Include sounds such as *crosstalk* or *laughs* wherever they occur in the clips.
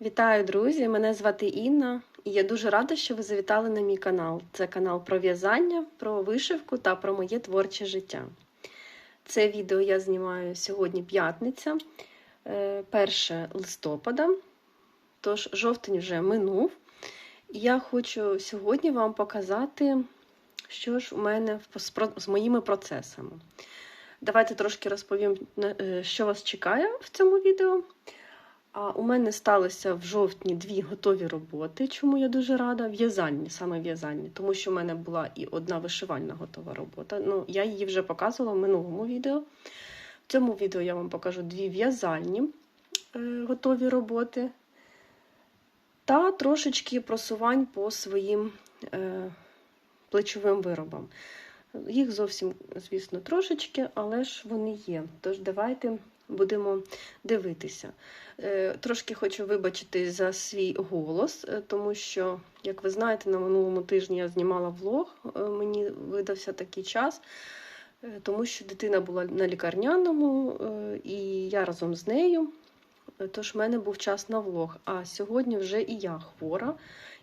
Вітаю, друзі! Мене звати Інна, і я дуже рада, що ви завітали на мій канал. Це канал про в'язання, про вишивку та про моє творче життя. Це відео я знімаю сьогодні п'ятниця, е, 1 листопада, тож жовтень вже минув. І я хочу сьогодні вам показати, що ж у мене з моїми процесами. Давайте трошки розповім, е, що вас чекає в цьому відео. А у мене сталося в жовтні дві готові роботи, чому я дуже рада. В'язальні, саме в'язальні, тому що в мене була і одна вишивальна готова робота. Ну, я її вже показувала в минулому відео. В цьому відео я вам покажу дві в'язальні е, готові роботи та трошечки просувань по своїм е, плечовим виробам. Їх зовсім, звісно, трошечки, але ж вони є. Тож давайте будемо дивитися. Е, Трошки хочу вибачити за свій голос, е, тому що, як ви знаєте, на минулому тижні я знімала влог, е, мені видався такий час, тому що дитина була на лікарняному, і я разом з нею. Тож в мене був час на влог. А сьогодні вже і я хвора.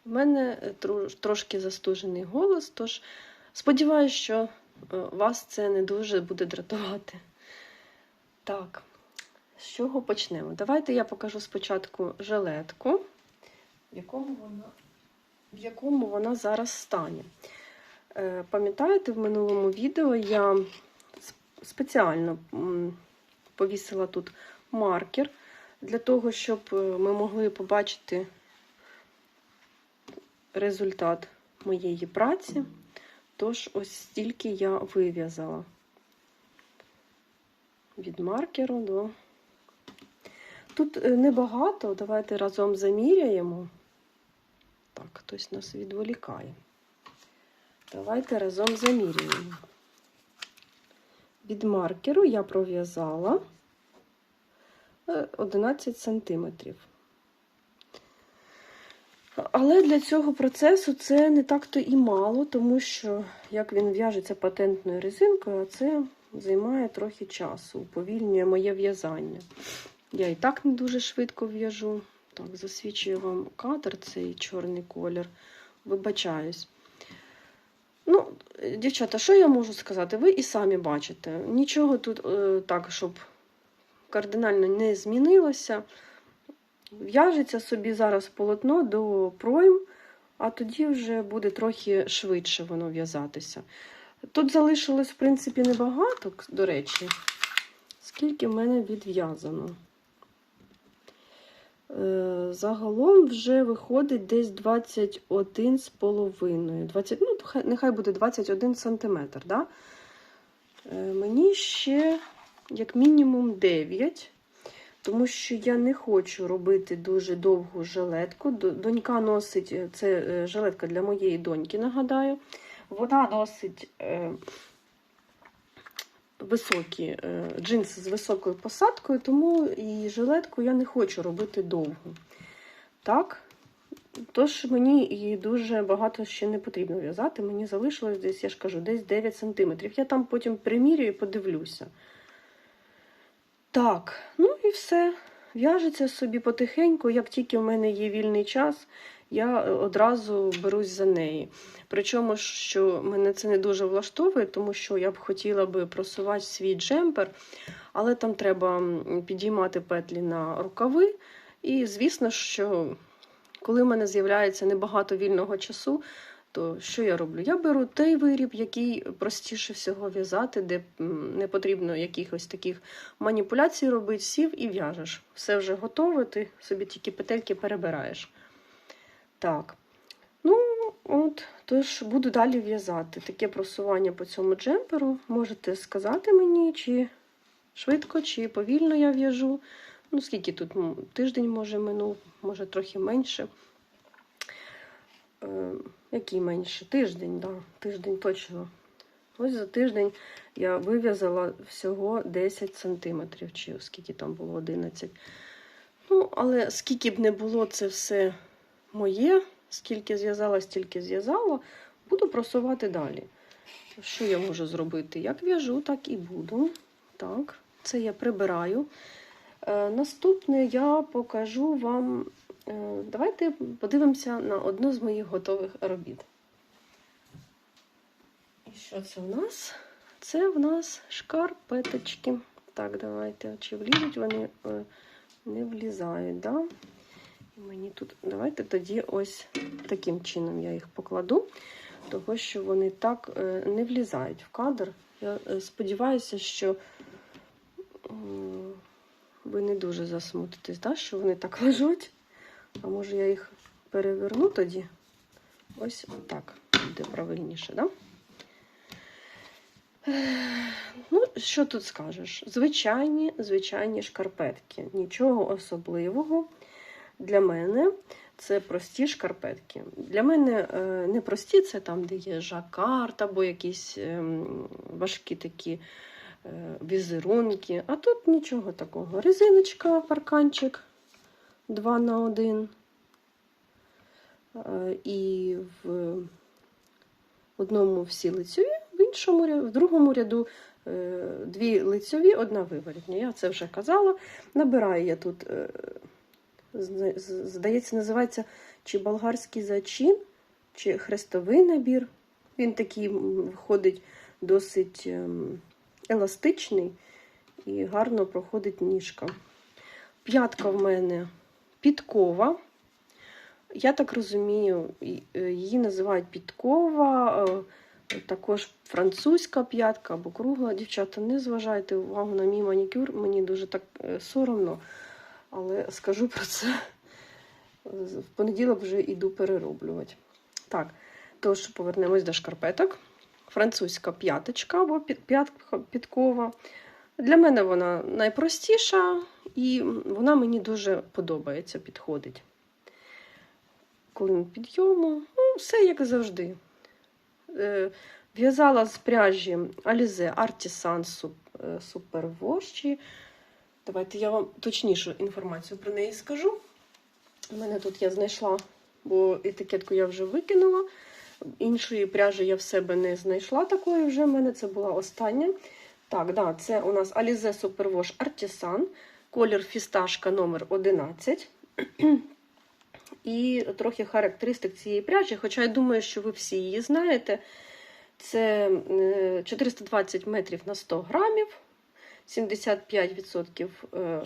У мене трошки застужений голос, тож сподіваюся, що е, вас це не дуже буде дратувати. Так, з чого почнемо? Давайте я покажу спочатку жилетку, в якому вона, в якому вона зараз стані. Е, Пам'ятаєте, в минулому відео я спеціально повісила тут маркер для того, щоб е, ми могли побачити результат моєї праці. Тож, ось стільки я вив'язала від маркеру до. Тут е, небагато, давайте разом заміряємо. Так, хтось нас відволікає. Давайте разом заміряємо. Від маркеру я пров'язала е, 11 сантиметрів. Але для цього процесу це не так-то і мало, тому що як він в'яжеться патентною резинкою, це займає трохи часу, уповільнює моє в'язання. Я і так не дуже швидко в'яжу. Так, засвічую вам кадр, цей чорний колір. Вибачаюсь. Ну, дівчата, що я можу сказати? Ви і самі бачите. Нічого тут е, так, щоб кардинально не змінилося. В'яжеться собі зараз полотно до пройм, а тоді вже буде трохи швидше воно в'язатися. Тут залишилось, в принципі, небагато, до речі, скільки в мене відв'язано. Е, Загалом вже виходить десь 21 з половиною. 20, ну, нехай буде 21 сантиметр. Да? Е, Мені ще як мінімум 9, тому що я не хочу робити дуже довгу жилетку. Донька носить, е, це е, жилетка для моєї доньки, нагадаю. Вона носить е, високі джинси з високою посадкою, тому і жилетку я не хочу робити довгу. Так? Тож мені і дуже багато ще не потрібно в'язати. Мені залишилось десь, я ж кажу, десь 9 см. Я там потім примірюю і подивлюся. Так, ну і все. В'яжеться собі потихеньку, як тільки в мене є вільний час, я одразу берусь за неї. Причому, що мене це не дуже влаштовує, тому що я б хотіла би просувати свій джемпер, але там треба підіймати петлі на рукави. І звісно, що коли в мене з'являється небагато вільного часу, то що я роблю? Я беру той виріб, який простіше всього в'язати, де не потрібно якихось таких маніпуляцій робити, сів і в'яжеш. Все вже готове, ти собі тільки петельки перебираєш. Так. Ну, от, тож буду далі в'язати. Таке просування по цьому джемперу. Можете сказати мені, чи швидко, чи повільно я в'яжу. Ну, скільки тут тиждень може минув, може трохи менше. Який менше? Тиждень, да, тиждень точно. Ось за тиждень я вив'язала всього 10 сантиметрів, чи скільки там було 11. Ну, але скільки б не було це все моє, скільки зв'язала, стільки зв'язала, буду просувати далі. Що я можу зробити? Як в'яжу, так і буду. Так, це я прибираю. Е, наступне я покажу вам давайте подивимося на одну з моїх готових робіт. І що це у нас? Це в нас шкарпеточки. Так, давайте. Чи влізуть вони е, не влізають, да? І мені тут. Давайте тоді ось таким чином я їх покладу, того що вони так е, не влізають в кадр. Я е, сподіваюся, що ви не дуже засмутитесь, да? що вони так лежать. А може я їх переверну тоді? Ось так буде правильніше, да? Ну, що тут скажеш? Звичайні, звичайні шкарпетки. Нічого особливого. Для мене це прості шкарпетки. Для мене е, не прості, це там, де є жакард або якісь ем, важкі такі е, візерунки. А тут нічого такого. Резиночка, парканчик 2 на 1. Е, І в одному всі лицеві, в іншому в другому ряду е, дві лицеві, одна виворітня. Я це вже казала. Набираю я тут, е, здається, називається чи болгарський зачин, чи хрестовий набір. Він такий виходить досить ем, еластичний і гарно проходить ніжка. П'ятка в мене підкова. Я так розумію, е, її називають підкова, е, також французька п'ятка або кругла. Дівчата, не зважайте увагу на мій манікюр, мені дуже так е, соромно, але скажу про це. В понеділок вже йду перероблювати. Так, тож повернемось до шкарпеток. Французька п'яточка або п'ятка підкова. Для мене вона найпростіша і вона мені дуже подобається, підходить клин підйому. Ну, все як завжди. Е, В'язала з пряжі Alize Artisan е, Давайте я вам точнішу інформацію про неї скажу. У мене тут я знайшла, бо етикетку я вже викинула. Іншої пряжі я в себе не знайшла такої вже. в мене це була остання. Так, да, це у нас Alize Superwash Artisan, колір фісташка номер 11 і трохи характеристик цієї пряжі, хоча я думаю, що ви всі її знаєте. Це е, 420 метрів на 100 грамів, 75% е,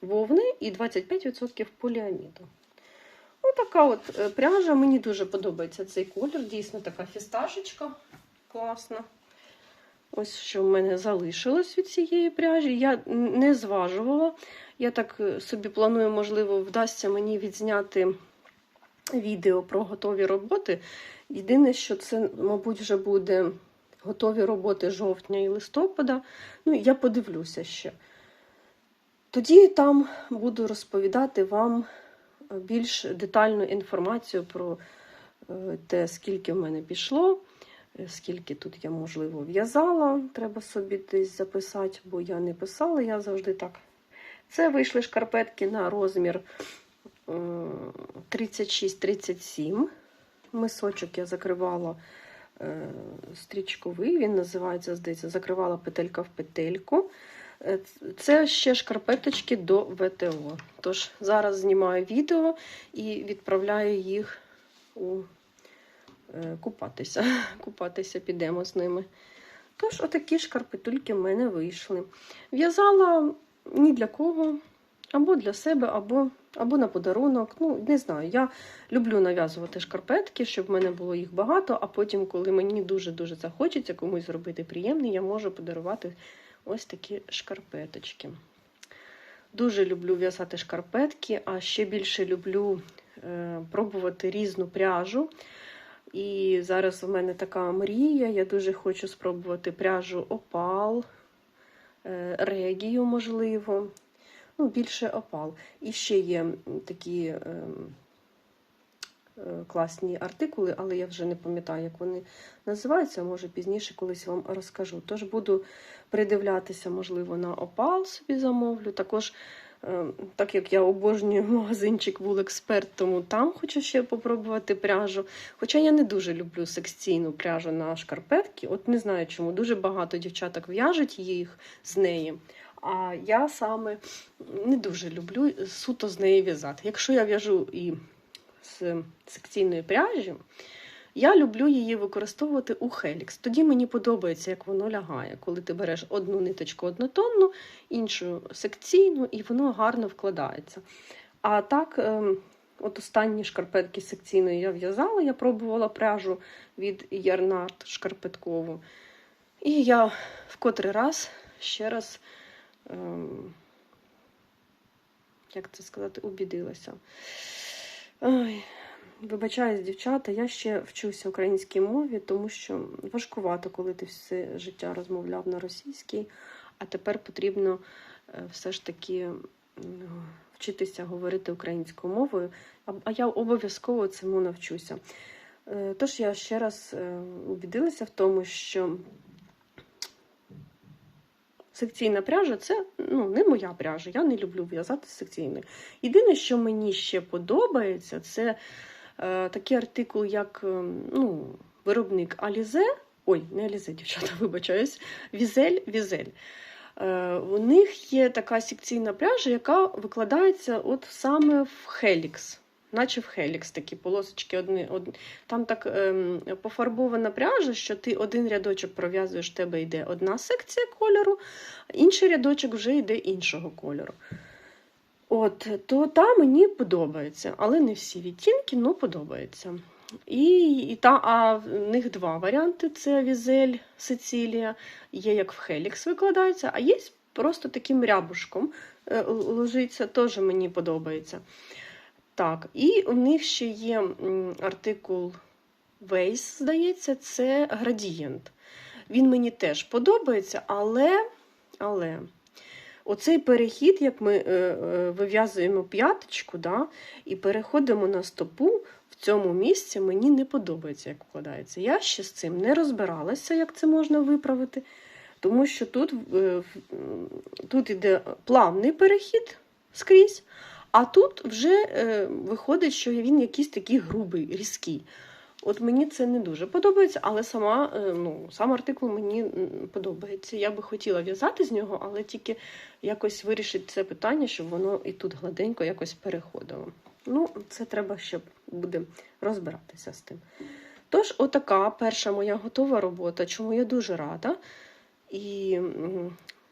вовни і 25% поліаміду. Отака от е, пряжа. Мені дуже подобається цей колір. Дійсно така фісташечка класна. Ось що в мене залишилось від цієї пряжі. Я не зважувала. Я так е, собі планую, можливо, вдасться мені відзняти відео про готові роботи. Єдине, що це, мабуть, вже буде готові роботи жовтня і листопада. Ну, я подивлюся ще. Тоді там буду розповідати вам е, більш детальну інформацію про е, те, скільки в мене пішло, скільки тут я, можливо, в'язала. Треба собі десь записати, бо я не писала, я завжди так. Це вийшли шкарпетки на розмір е, 36-37. Мисочок я закривала е, стрічковий, він називається, здається, закривала петелька в петельку. Е, Це ще шкарпеточки до ВТО. Тож зараз знімаю відео і відправляю їх у е, купатися. *laughs* Купатися підемо з ними. Тож, отакі шкарпетульки в мене вийшли. В'язала ні для кого, або для себе, або, або на подарунок. Ну, не знаю. Я люблю нав'язувати шкарпетки, щоб в мене було їх багато, а потім, коли мені дуже-дуже захочеться комусь зробити приємний, я можу подарувати ось такі шкарпеточки. Дуже люблю в'язати шкарпетки, а ще більше люблю е, пробувати різну пряжу. І зараз у мене така мрія. Я дуже хочу спробувати пряжу опал, е, регію, можливо. Ну, більше опал. І ще є такі ем, е, класні артикули, але я вже не пам'ятаю, як вони називаються. Може, пізніше колись вам розкажу. Тож буду придивлятися, можливо, на опал собі замовлю. Також, е, так як я обожнюю *laughs* магазинчик Вулексперт, тому там хочу ще попробувати пряжу. Хоча я не дуже люблю секційну пряжу на шкарпетки. От не знаю чому. Дуже багато дівчаток в'яжуть їх з неї. А я саме не дуже люблю суто з неї в'язати. Якщо я в'яжу і з секційної пряжі, я люблю її використовувати у Helix. Тоді мені подобається, як воно лягає, коли ти береш одну ниточку однотонну, іншу секційну, і воно гарно вкладається. А так, ем, от останні шкарпетки секційної я в'язала, я пробувала пряжу від Ярнард шкарпеткову. І я в котрий раз ще раз, ем, як це сказати, убідилася. Ой, Вибачаюсь, дівчата, я ще вчуся українській мові, тому що важкувато, коли ти все життя розмовляв на російській, а тепер потрібно е, все ж таки вчитися говорити українською мовою, а- я обов'язково цьому навчуся. Е, Тож я ще раз е, убідилася в тому, що секційна пряжа це ну, не моя пряжа. Я не люблю в'язати секційною. Єдине, що мені ще подобається, це е, такий артикул, як е, ну, виробник Алізе. Ой, не Алізе, дівчата, *laughs* вибачаюсь, Візель Візель. Е, у них є така секційна пряжа, яка викладається от саме в Helix. Наче в Helix такі полосочки одні, одні. Там так ем, пофарбована пряжа, що ти один рядочок пров'язуєш, в тебе йде одна секція кольору, інший рядочок вже йде іншого кольору. От, то та мені подобається, але не всі відтінки, ну подобається. І, і та, а в них два варіанти: це Візель Сицилія, є як в Helix викладається, а є просто таким рябушком е, ложиться, теж мені подобається. Так, і у них ще є артикул Вейс, здається, це градієнт. Він мені теж подобається, але, але оцей перехід, як ми е, е, вив'язуємо п'яточку, да, і переходимо на стопу, в цьому місці мені не подобається, як вкладається. Я ще з цим не розбиралася, як це можна виправити, тому що тут, е, тут іде плавний перехід скрізь. А тут вже виходить, що він якийсь такий грубий, різкий. От мені це не дуже подобається, але сама, е, ну, сам артикул мені подобається. Я би хотіла в'язати з нього, але тільки якось вирішити це питання, щоб воно і тут гладенько якось переходило. Ну, це треба ще буде розбиратися з тим. Тож, отака перша моя готова робота, чому я дуже рада. І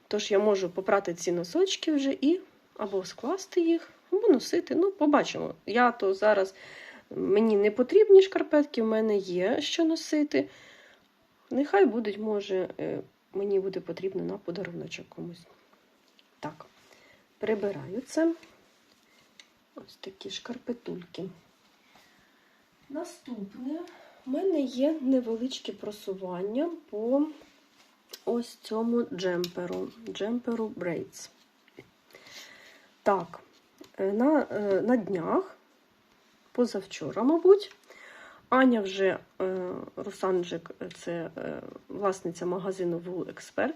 тож я можу попрати ці носочки вже і або скласти їх, або носити. Ну, побачимо. Я то зараз мені не потрібні шкарпетки, в мене є що носити. Нехай будуть, може, е, мені буде потрібно на подаруночок комусь. Так, прибираю це. Ось такі шкарпетульки. Наступне в мене є невеличке просування по ось цьому джемперу. Джемперу Braids. Так, е, на, е, на днях, позавчора, мабуть, Аня вже е, Русанджик, це е, власниця магазину Wool Expert,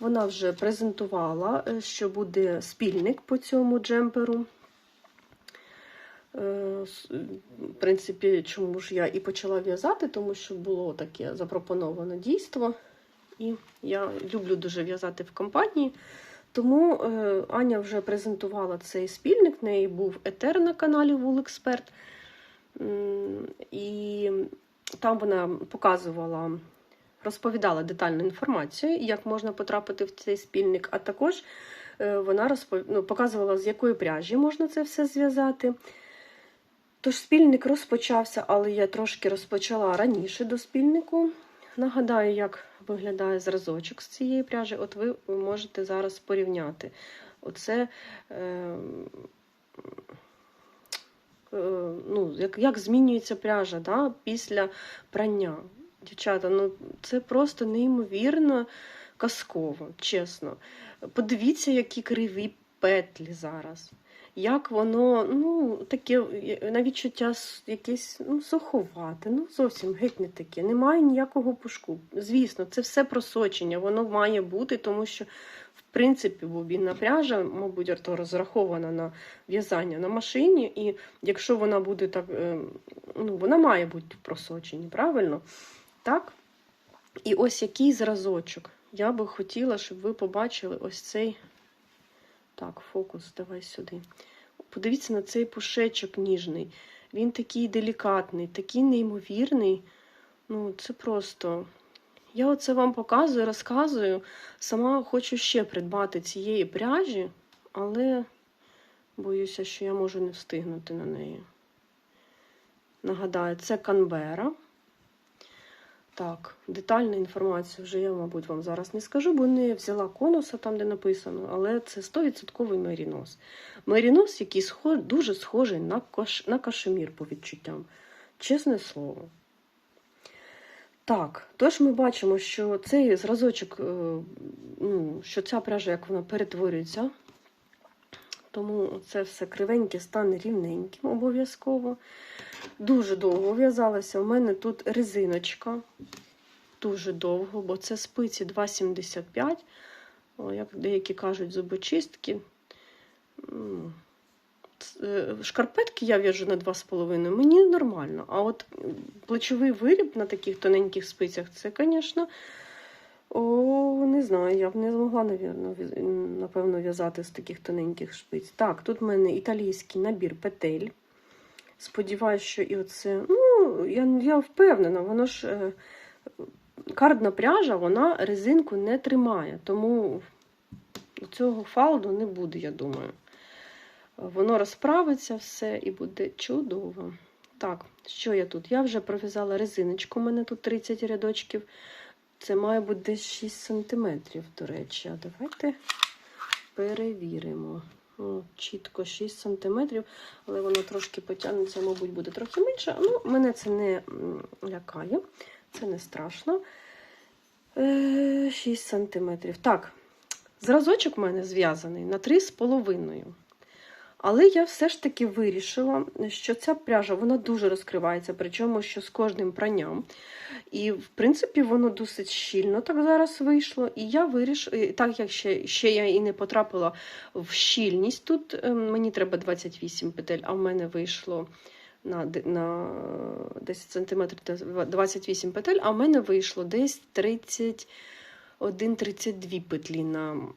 вона вже презентувала, е, що буде спільник по цьому джемперу. В принципі, чому ж я і почала в'язати, тому що було таке запропоноване дійство. І я люблю дуже в'язати в компанії. Тому е, Аня вже презентувала цей спільник. В неї був етер на каналі. М, І там вона показувала, розповідала детальну інформацію, як можна потрапити в цей спільник, а також е, вона розпов... ну, показувала, з якої пряжі можна це все зв'язати. Тож спільник розпочався, але я трошки розпочала раніше до спільнику. Нагадаю, як виглядає зразочок з цієї пряжі. От ви можете зараз порівняти. Оце е, е, ну, як, як змінюється пряжа да, після прання. Дівчата, ну це просто неймовірно казково, чесно. Подивіться, які криві петлі зараз. Як воно, ну, таке на відчуття якесь ну, суховате, ну зовсім геть не таке. Немає ніякого пушку. Звісно, це все просочення, воно має бути, тому що, в принципі, бобінна пряжа, мабуть, ото розрахована на в'язання на машині, і якщо вона буде так, е, ну, вона має бути в просоченні, правильно? Так? І ось який зразочок. Я би хотіла, щоб ви побачили ось цей Так, фокус, давай сюди. Подивіться на цей пушечок ніжний. Він такий делікатний, такий неймовірний. Ну, це просто. Я оце вам показую, розказую. Сама хочу ще придбати цієї пряжі, але боюся, що я можу не встигнути на неї. Нагадаю, це Канбера. Так, детальну інформацію вже я, мабуть, вам зараз не скажу, бо не взяла конуса там, де написано, але це 100% мерінос. Мерінос, який схож, дуже схожий на, кош, на кашемір по відчуттям. Чесне слово. Так, тож ми бачимо, що цей зразочок, е, ну, що ця пряжа, як вона перетворюється, тому це все кривеньке стане рівненьким обов'язково. Дуже довго в'язалася. У мене тут резиночка. Дуже довго, бо це спиці 2,75. Як деякі кажуть, зубочистки. Е, Шкарпетки я в'яжу на 2,5, мені нормально. А от плечовий виріб на таких тоненьких спицях, це, звісно, о, не знаю, я б не змогла, напевно, в'язати з таких тоненьких шпиць. Так, тут в мене італійський набір петель. Сподіваюсь, що і оце. Ну, я, я впевнена, воно ж е, кардна пряжа, вона резинку не тримає, тому цього фалду не буде, я думаю. Воно розправиться все і буде чудово. Так, що я тут? Я вже пров'язала резиночку, у мене тут 30 рядочків. Це має бути десь 6 см, до речі. А давайте перевіримо. О, чітко 6 см, але воно трошки потягнеться, мабуть, буде трохи менше. Ну, мене це не лякає, це не страшно. Е, 6 см. Так, зразочок у мене зв'язаний на 3,5. Але я все ж таки вирішила, що ця пряжа вона дуже розкривається, причому що з кожним пранням. І, в принципі, воно досить щільно так зараз вийшло. І я вирішила, так як ще, ще я і не потрапила в щільність тут, е, мені треба 28 петель, а в мене вийшло на, на 10 см 28 петель, а в мене вийшло десь 31-32 петлі на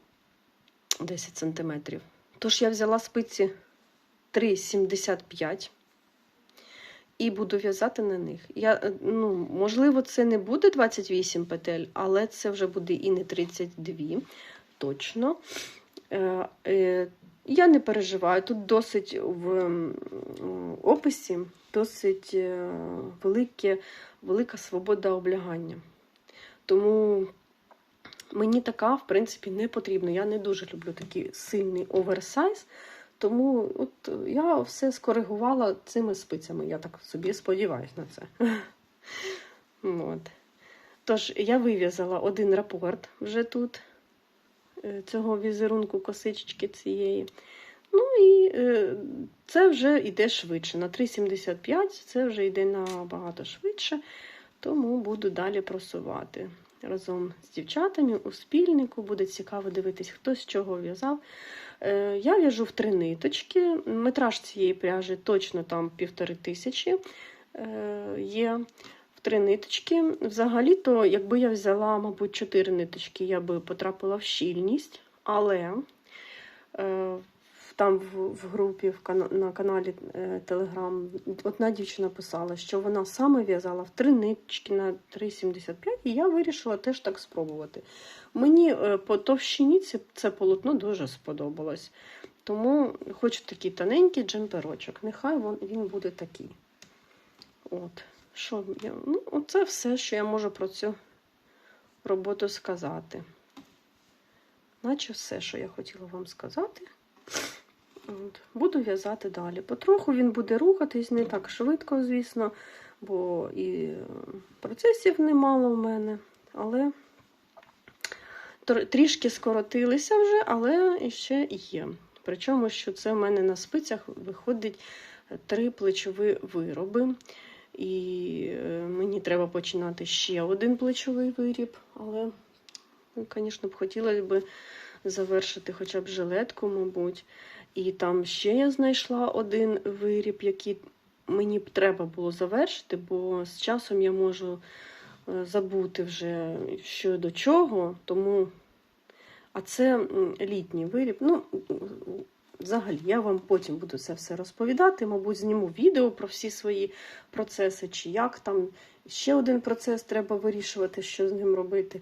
10 см. Тож я взяла спиці 3,75 і буду в'язати на них. Я, е, ну, можливо, це не буде 28 петель, але це вже буде і не 32, точно. Е, е, я не переживаю. Тут досить в описі досить велике, велика свобода облягання. Тому мені така, в принципі, не потрібна. Я не дуже люблю такий сильний оверсайз. Тому от я все скоригувала цими спицями. Я так собі сподіваюся на це. *laughs* От. Тож, я вив'язала один рапорт вже тут, е, цього візерунку косички цієї. Ну і е, це вже йде швидше. На 3,75 це вже йде набагато швидше, тому буду далі просувати. Разом з дівчатами у спільнику буде цікаво дивитись, хто з чого в'язав. Е, Я в'яжу в три ниточки. Метраж цієї пряжі точно там півтори тисячі е, є три ниточки. Взагалі-то, якби я взяла, мабуть, чотири ниточки, я би потрапила в щільність, але е, там в, в групі в кана- на каналі е, Телеграм одна дівчина писала, що вона саме в'язала в три ниточки на 3,75, і я вирішила теж так спробувати. Мені е, по товщині це, це полотно дуже сподобалось. Тому хочу такий тоненький джемперочок. Нехай він, він буде такий. От. Що ну, оце все, що я можу про цю роботу сказати. Наче все, що я хотіла вам сказати. От. Буду в'язати далі. Потроху він буде рухатись, не так швидко, звісно, бо і процесів немало в мене. Але трішки скоротилися вже, але ще є. Причому, що це в мене на спицях виходить три плечові вироби. І е, мені треба починати ще один плечовий виріб, але, ну, звісно, б хотілося б завершити хоча б жилетку, мабуть. І там ще я знайшла один виріб, який мені б треба було завершити, бо з часом я можу е, забути вже що до чого, тому А це літній виріб. Ну, взагалі, я вам потім буду це все розповідати. Мабуть, зніму відео про всі свої процеси, чи як там ще один процес треба вирішувати, що з ним робити.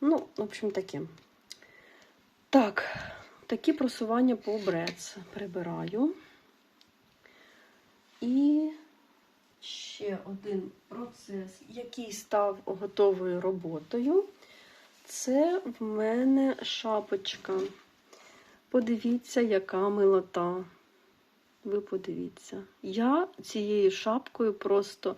Ну, в общем, таке. Так, такі просування по брец прибираю. І ще один процес, який став готовою роботою. Це в мене шапочка. Подивіться, яка милота. Ви подивіться. Я цією шапкою просто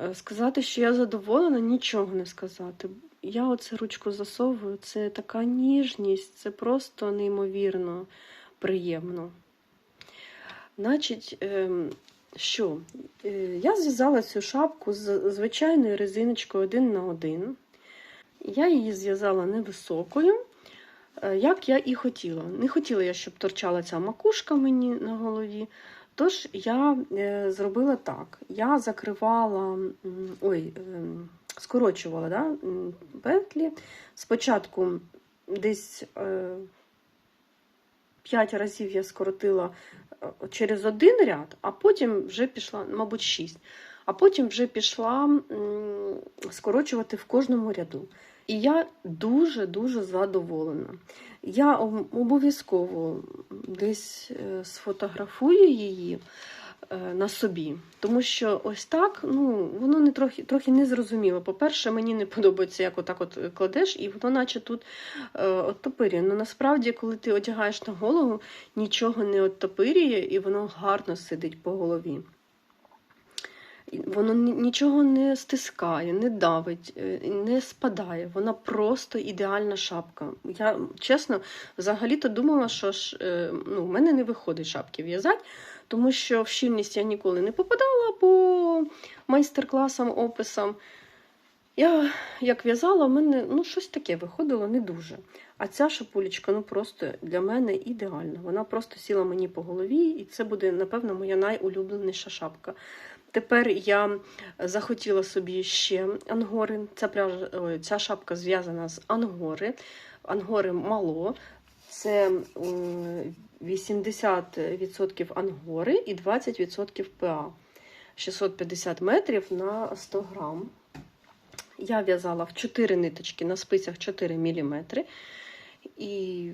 е, сказати, що я задоволена, нічого не сказати. Я оце ручку засовую, це така ніжність, це просто неймовірно приємно. Значить, ем, що? Е, Я зв'язала цю шапку з звичайною резиночкою один на один. Я її зв'язала невисокою, е, як я і хотіла. Не хотіла я, щоб торчала ця макушка мені на голові. Тож я е, зробила так: я закривала, ой, ем, скорочувала да, петлі. Спочатку десь е, 5 разів я скоротила е, через один ряд, а потім вже пішла, мабуть, 6. А потім вже пішла скорочувати в кожному ряду. І я дуже-дуже задоволена. Я обов'язково десь е, сфотографую її е, на собі, тому що ось так ну, воно не трохи, трохи незрозуміло. По-перше, мені не подобається, як отак от кладеш, і воно наче тут е, оттопирює. Ну насправді, коли ти одягаєш на голову, нічого не оттопирює, і воно гарно сидить по голові. Воно нічого не стискає, не давить, е, не спадає. Вона просто ідеальна шапка. Я чесно, взагалі-то думала, що ж, е, ну, в мене не виходить шапки в'язати, тому що в щільність я ніколи не попадала по майстер-класам, описам. Я як в'язала, в мене ну, щось таке виходило не дуже. А ця шапулечка ну, просто для мене ідеальна. Вона просто сіла мені по голові, і це буде, напевно, моя найулюбленіша шапка. Тепер я захотіла собі ще ангори. Ця, пряжа, ця шапка зв'язана з ангори. Ангори мало. Це 80% ангори і 20% ПА. 650 метрів на 100 грам. Я в'язала в 4 ниточки на спицях 4 мм. І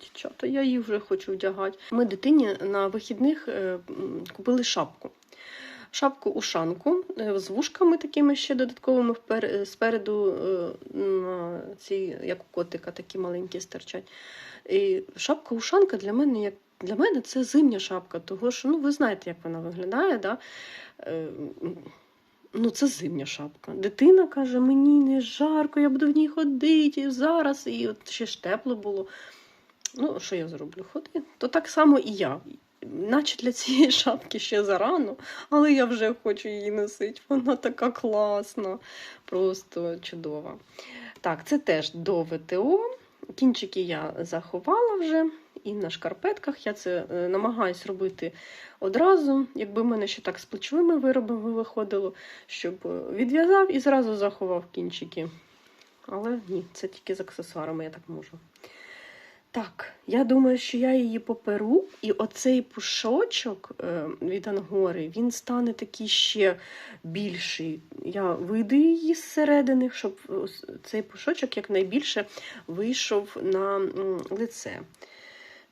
дівчата, я її вже хочу вдягати. Ми дитині на вихідних е, купили шапку. Шапку-ушанку е, з вушками такими ще додатковими впер- е, спереду, е, на цій, як у котика, такі маленькі стирчать. І шапка-ушанка для мене як для мене це зимня шапка, того що ну, ви знаєте, як вона виглядає. Да? Ну, це зимня шапка. Дитина каже: мені не жарко, я буду в ній ходити і зараз, і от ще ж тепло було. Ну, що я зроблю? Ходи. То так само і я. Наче для цієї шапки ще зарано, але я вже хочу її носити. Вона така класна, просто чудова. Так, це теж до ВТО. Кінчики я заховала вже і на шкарпетках. Я це е, намагаюсь робити одразу. Якби в мене ще так з плечовими виробами виходило, щоб е, відв'язав і зразу заховав кінчики. Але ні, це тільки з аксесуарами я так можу. Так, я думаю, що я її поперу, і оцей пушочок е, від ангори, він стане такий ще більший. Я вийду її зсередини, щоб цей пушочок якнайбільше вийшов на лице.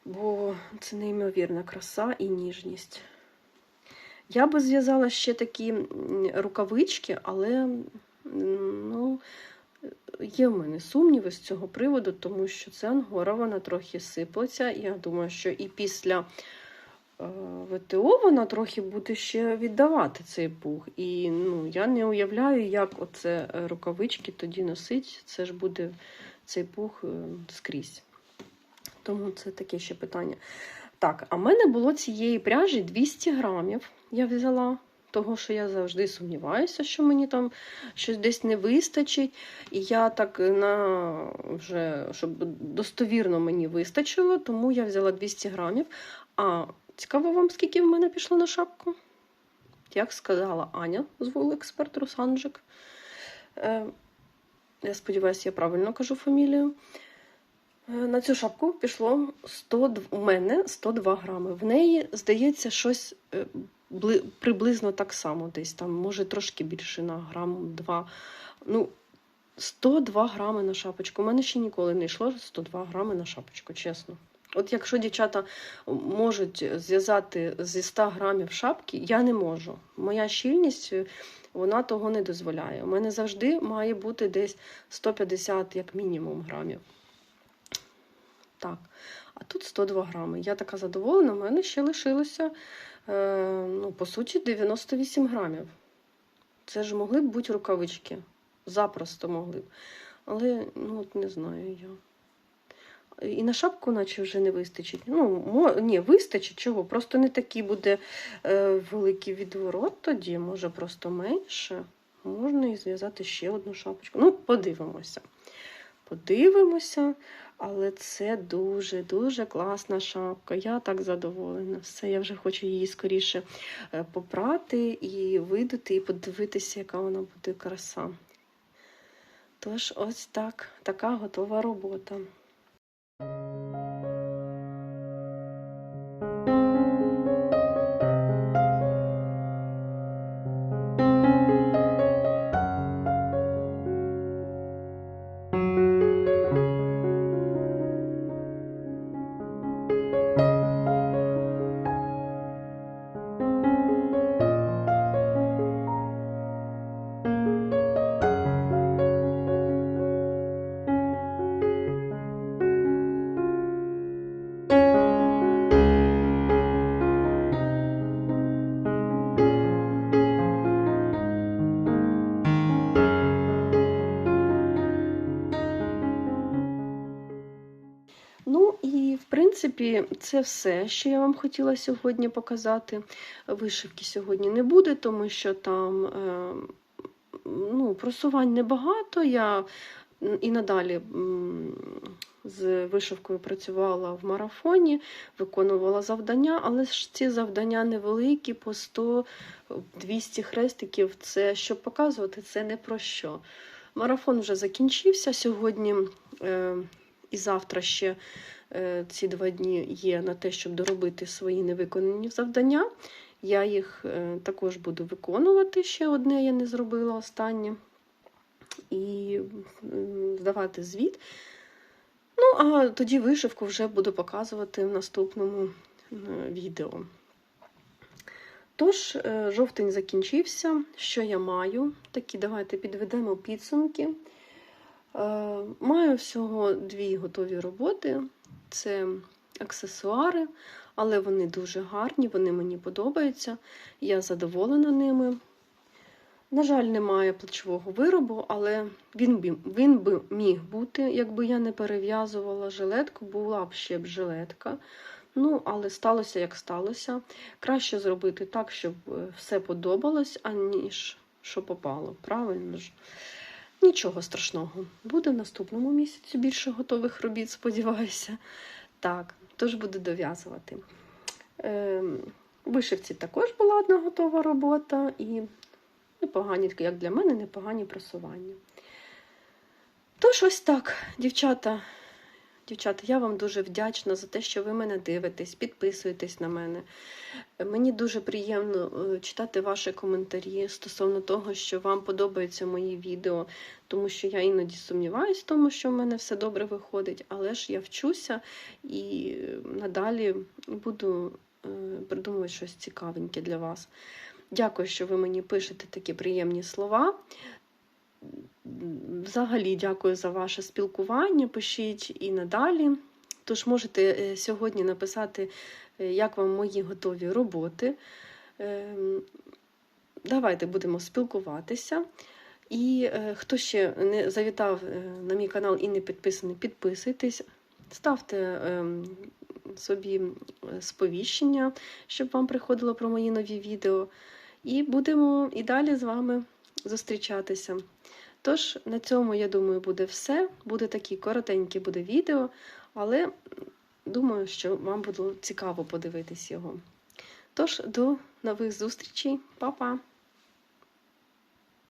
Бо це неймовірна краса і ніжність. Я би зв'язала ще такі рукавички, але ну, є в мене сумніви з цього приводу, тому що це ангора, вона трохи сиплеться. Я думаю, що і після е, ВТО вона трохи буде ще віддавати цей пух. І ну, я не уявляю, як оце е, рукавички тоді носить. Це ж буде цей пух е, скрізь. Тому це таке ще питання. Так, а в мене було цієї пряжі 200 грамів. Я взяла. Того, що я завжди сумніваюся, що мені там щось десь не вистачить. І я так на вже, щоб достовірно мені вистачило, тому я взяла 200 грамів. А цікаво вам, скільки в мене пішло на шапку? Як сказала Аня з Експерт Русанджик. Е, я сподіваюся, я правильно кажу фамілію. Е, На цю шапку пішло 100, у мене 102 грами. В неї, здається, щось е, приблизно так само десь там, може трошки більше на грам 2. Ну, 102 грами на шапочку. У мене ще ніколи не йшло 102 грами на шапочку, чесно. От якщо дівчата можуть зв'язати зі 100 грамів шапки, я не можу. Моя щільність е, вона того не дозволяє. У мене завжди має бути десь 150 як мінімум грамів. Так, а тут 102 грами. Я така задоволена, у мене ще лишилося, ну, по суті, 98 грамів. Це ж могли б бути рукавички. Запросто могли б. Але ну, от не знаю я. І на шапку, наче вже не вистачить. Ну, ні, вистачить чого. Просто не такий буде е, великий відворот тоді, може просто менше. Можна і зв'язати ще одну шапочку. Ну, подивимося. Подивимося, але це дуже-дуже класна шапка. Я так задоволена. Все, я вже хочу її скоріше е, попрати і видати, і подивитися, яка вона буде краса. Тож, ось так, така готова робота. Це все, що я вам хотіла сьогодні показати. Вишивки сьогодні не буде, тому що там е, ну, просувань небагато. Я і надалі з вишивкою працювала в марафоні, виконувала завдання, але ж ці завдання невеликі, по 100-200 хрестиків. Це щоб показувати, це не про що. Марафон вже закінчився сьогодні. Е, і завтра ще ці два дні є на те, щоб доробити свої невиконані завдання. Я їх е, також буду виконувати. Ще одне я не зробила останнє. І здавати звіт. Ну, а тоді вишивку вже буду показувати в наступному е, відео. Тож, е, жовтень закінчився. Що я маю? Такі, давайте підведемо підсумки. Е, Маю всього дві готові роботи. Це аксесуари, але вони дуже гарні, вони мені подобаються. Я задоволена ними. На жаль, немає плечового виробу, але він би, він би міг бути, якби я не перев'язувала жилетку, була б ще б жилетка. Ну, але сталося, як сталося. Краще зробити так, щоб е, все подобалось, аніж що попало. Правильно ж? Нічого страшного. Буде в наступному місяці більше готових робіт, сподіваюся. Так, тож буду дов'язувати. Е, вишивці також була одна готова робота, і непогані, як для мене, непогані просування. Тож, ось так, дівчата. Дівчата, я вам дуже вдячна за те, що ви мене дивитесь, підписуєтесь на мене. Мені дуже приємно е, читати ваші коментарі стосовно того, що вам подобаються мої відео, тому що я іноді сумніваюся в тому, що в мене все добре виходить, але ж я вчуся і надалі буду е, придумувати щось цікавеньке для вас. Дякую, що ви мені пишете такі приємні слова. Взагалі, дякую за ваше спілкування. Пишіть і надалі. Тож можете е, сьогодні написати, е, як вам мої готові роботи. Ем, Давайте будемо спілкуватися. І е, хто ще не завітав на мій канал і не підписаний, підписуйтесь, ставте ем, собі сповіщення, щоб вам приходило про мої нові відео. І будемо і далі з вами зустрічатися. Тож, на цьому, я думаю, буде все. Буде такі коротеньке буде відео, але думаю, що вам буде цікаво подивитись його. Тож, до нових зустрічей, Па-па!